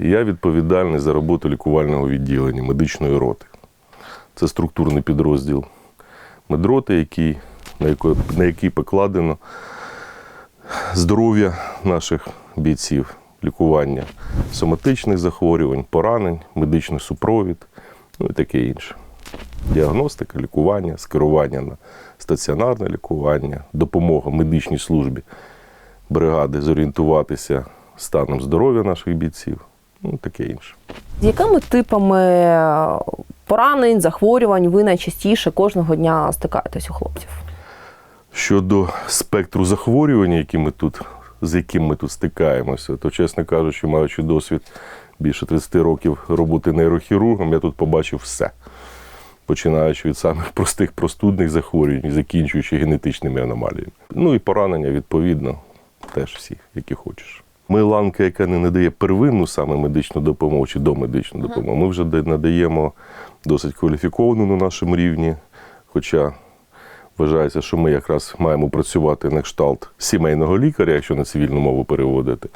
Я відповідальний за роботу лікувального відділення медичної роти. Це структурний підрозділ медроти, який, на, якої, на який покладено здоров'я наших бійців, лікування соматичних захворювань, поранень, медичний супровід, ну і таке інше. Діагностика, лікування, скерування на стаціонарне лікування, допомога медичній службі бригади зорієнтуватися станом здоров'я наших бійців, ну таке інше. З якими типами поранень, захворювань ви найчастіше кожного дня стикаєтесь у хлопців? Щодо спектру захворювань, які ми тут, з яким ми тут стикаємося, то, чесно кажучи, маючи досвід більше 30 років роботи нейрохірургом, я тут побачив все. Починаючи від самих простих простудних захворювань, закінчуючи генетичними аномаліями. Ну і поранення, відповідно, теж всі, які хочеш. Ми ланка, яка не надає первинну саме медичну допомогу чи домедичну допомогу. Ми вже надаємо досить кваліфіковану на нашому рівні. Хоча вважається, що ми якраз маємо працювати на кшталт сімейного лікаря, якщо на цивільну мову переводити.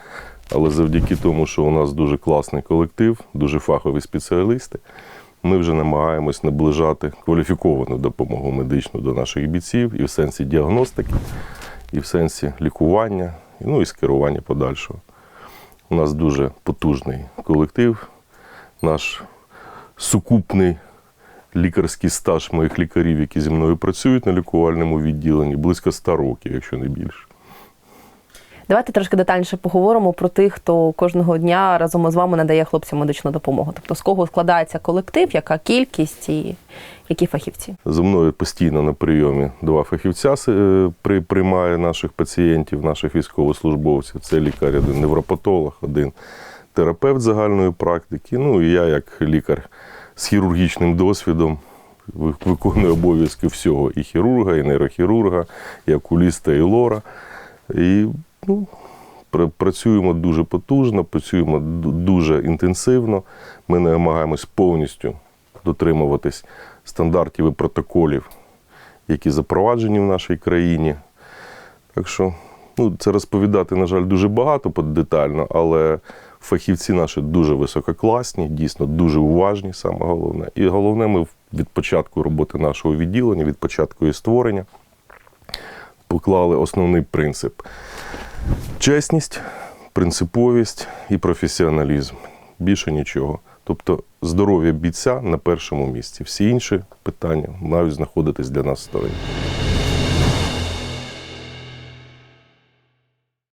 Але завдяки тому, що у нас дуже класний колектив, дуже фахові спеціалісти, ми вже намагаємось наближати кваліфіковану допомогу медичну до наших бійців і в сенсі діагностики, і в сенсі лікування, ну і скерування подальшого. У нас дуже потужний колектив, наш сукупний лікарський стаж моїх лікарів, які зі мною працюють на лікувальному відділенні, близько 100 років, якщо не більше. Давайте трошки детальніше поговоримо про тих, хто кожного дня разом із вами надає хлопцям медичну допомогу. Тобто з кого складається колектив, яка кількість і які фахівці. За мною постійно на прийомі два фахівця е, приймає наших пацієнтів, наших військовослужбовців. Це лікар, один невропатолог, один терапевт загальної практики. Ну і я, як лікар з хірургічним досвідом, ви- виконую обов'язки всього і хірурга, і нейрохірурга, і окуліста, і лора. І ну, працюємо дуже потужно, працюємо дуже інтенсивно. Ми намагаємось повністю дотримуватись стандартів і протоколів, які запроваджені в нашій країні. Так що ну, це розповідати, на жаль, дуже багато детально, але фахівці наші дуже висококласні, дійсно дуже уважні, саме головне. І головне, ми від початку роботи нашого відділення, від початку її створення, поклали основний принцип: чесність, принциповість і професіоналізм. Більше нічого. Тобто здоров'я бійця на першому місці. Всі інші питання мають знаходитись для нас в стороні.